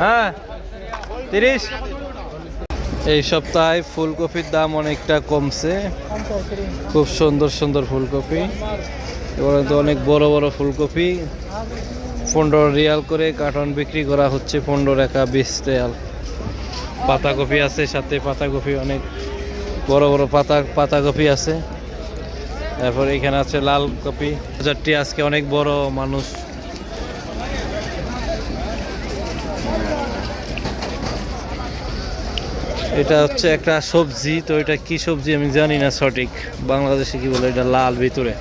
হ্যাঁ তিরিশ। এই সপ্তাহে ফুলকপির দাম অনেকটা কমছে। খুব সুন্দর সুন্দর ফুলকপি। এবারে তো অনেক বড় বড় ফুলকপি। পনেরো রিয়াল করে কার্টন বিক্রি করা হচ্ছে পনেরো টাকা বিশ রিয়াল। পাতাকপি আছে, সাথে পাতাকপি অনেক বড় বড় পাতা, পাতাকপি আছে। তারপর এখানে আছে লাল কপি। বাজারটি আজকে অনেক বড়, মানুষ এটা হচ্ছে একটা সবজি, তো এটা কি সবজি আমি জানি না সঠিক। বাংলাদেশে কি বলে এটা লাল ভিতরে?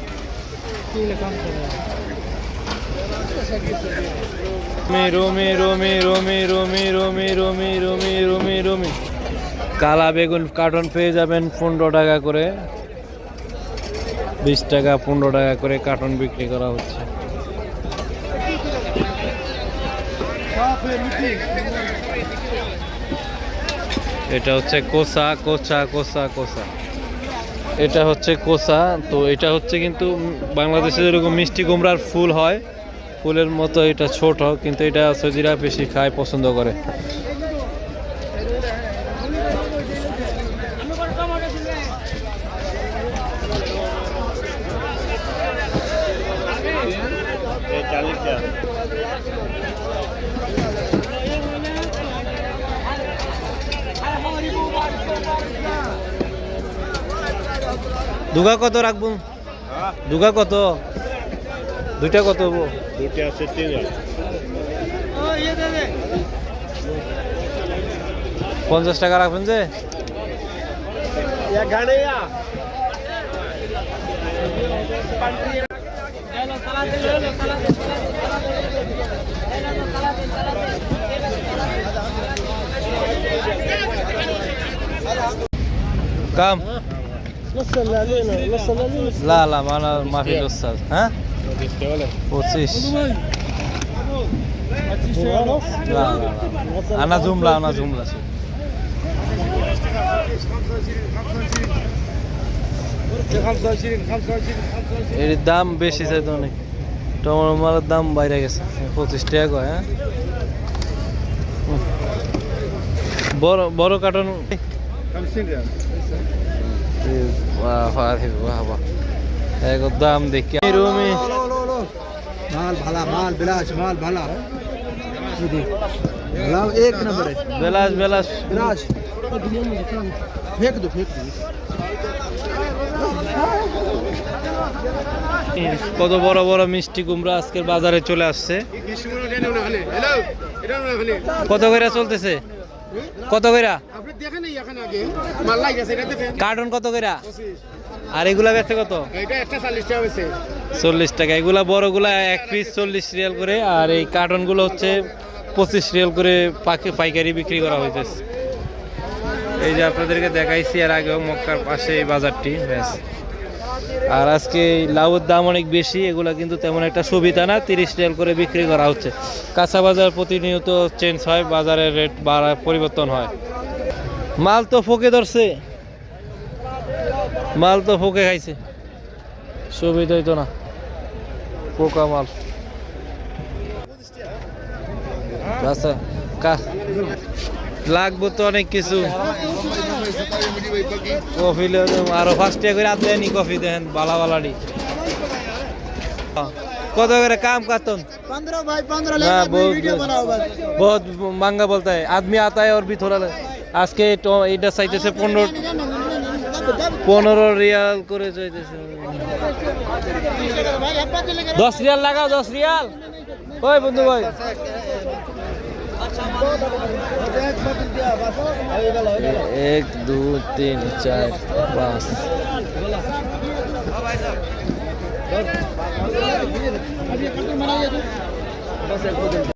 কালা বেগুন কার্টন পেয়ে যাবেন পনেরো টাকা করে। বিশ টাকা, পনেরো টাকা করে কার্টন বিক্রি করা হচ্ছে। এটা হচ্ছে কোসা কোসা কোসা কোসা। এটা হচ্ছে কোসা, তো এটা হচ্ছে কিন্তু বাংলাদেশে যেরকম মিষ্টি কুমড়ার ফুল হয়, ফুলের মতো এটা ছোট, কিন্তু এটা সজিরা বেশি খায়, পছন্দ করে। দুগা কত রাখব? দুগা কত? দুইটা কত আছে তিন পঞ্চাশ টাকা রাখবেন যে? كم؟ نص اللي علينا نص اللي علينا لا لا ما انا ما في نص ها؟ بوتسيش لا لا لا انا جمله انا جمله এর দাম বেশি চাইতে অনেক টমেটো মালের দাম বাইরে গেছে পঁচিশ টাকা কয় হ্যাঁ বড় বড় কার্টন বাহ বাহ বাহ বাহ এক দাম দেখি রুমে माल भला माल बिलास माल भला भला एक नंबर है বেলাস বেলাস बिलास फेंक दो फेंक दो কত বড় বড় মিষ্টি কুমড়া আজকের বাজারে চলে আসছে কত কইরা চলতেছে কত কইরা? আপনি দেখেন এই এখানে আগে। মাল লাগে সেটা দেখেন। কার্টন কত কইরা? আর এগুলা বেচে কত? চাল্লিশ টাকা এগুলা বড়গুলা এক পিস চল্লিশ রিয়াল করে আর এই কার্টনগুলো হচ্ছে পঁচিশ রিয়াল করে পাইকারি বিক্রি করা হইতেছে। এই যে আপনাদেরকে দেখাইছি আর আগেও মক্কার পাশে এই বাজারটি ব্যাস। আর আজকে এই লাউয়ের দাম অনেক বেশি, এগুলা কিন্তু তেমন একটা সুবিধা না, তিরিশ রিয়াল করে বিক্রি করা হচ্ছে। কাঁচা বাজার প্রতিনিয়ত চেঞ্জ হয়, বাজারের রেট বাড়া, পরিবর্তন হয়। মাল তো ফোকে ধরছে। মাল তো ফোকে খাইছে। সুবিধাই তো না। পোকা মাল। আচ্ছা লাগবো তো অনেক কিছু। কফি আরও ফার্স্ট করে আনতে নি কফি দেখেন বালা বালাডি কত করে কাম করতন বহুত মাঙ্গা বলতে আদমি আতায় ওর ভিতরে আজকে এটা চাইতেছে পনেরো পনেরো রিয়াল করে চাইতেছে। দশ রিয়াল লাগাও দশ রিয়াল ওই বন্ধু ভাই এক দু তিন চার পাঁচ।